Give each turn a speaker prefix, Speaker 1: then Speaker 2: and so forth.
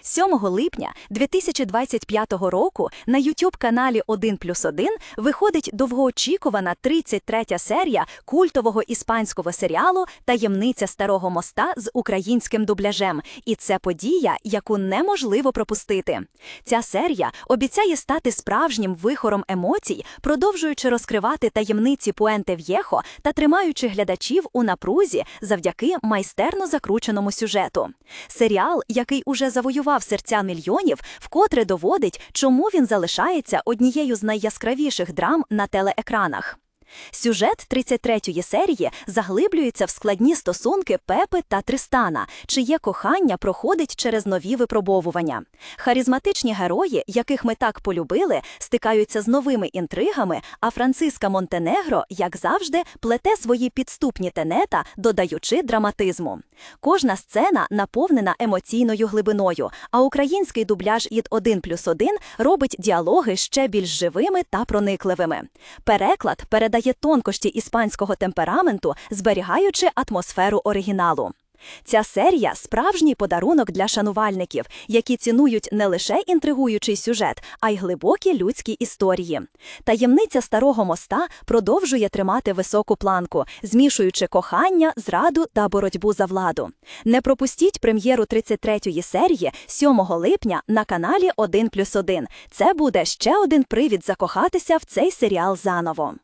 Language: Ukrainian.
Speaker 1: 7 липня 2025 року на YouTube-каналі 1 плюс 1 виходить довгоочікувана 33-я серія культового іспанського серіалу Таємниця старого моста з українським дубляжем. І це подія, яку неможливо пропустити. Ця серія обіцяє стати справжнім вихором емоцій, продовжуючи розкривати таємниці Пуенте В'єхо та тримаючи глядачів у напрузі завдяки майстерно закрученому сюжету. Серіал, який уже завоював серця мільйонів, вкотре доводить, чому він залишається однією з найяскравіших драм на телеекранах. Сюжет 33-ї серії заглиблюється в складні стосунки Пепи та Тристана, чиє кохання проходить через нові випробовування. Харизматичні герої, яких ми так полюбили, стикаються з новими інтригами, а Франциска Монтенегро, як завжди, плете свої підступні тенета, додаючи драматизму. Кожна сцена наповнена емоційною глибиною, а український дубляж ід 1 плюс 1 робить діалоги ще більш живими та проникливими. Переклад передає тонкощі іспанського темпераменту, зберігаючи атмосферу оригіналу. Ця серія справжній подарунок для шанувальників, які цінують не лише інтригуючий сюжет, а й глибокі людські історії. Таємниця старого моста продовжує тримати високу планку, змішуючи кохання, зраду та боротьбу за владу. Не пропустіть прем'єру 33-ї серії 7 липня на каналі 1+,1. Це буде ще один привід закохатися в цей серіал заново.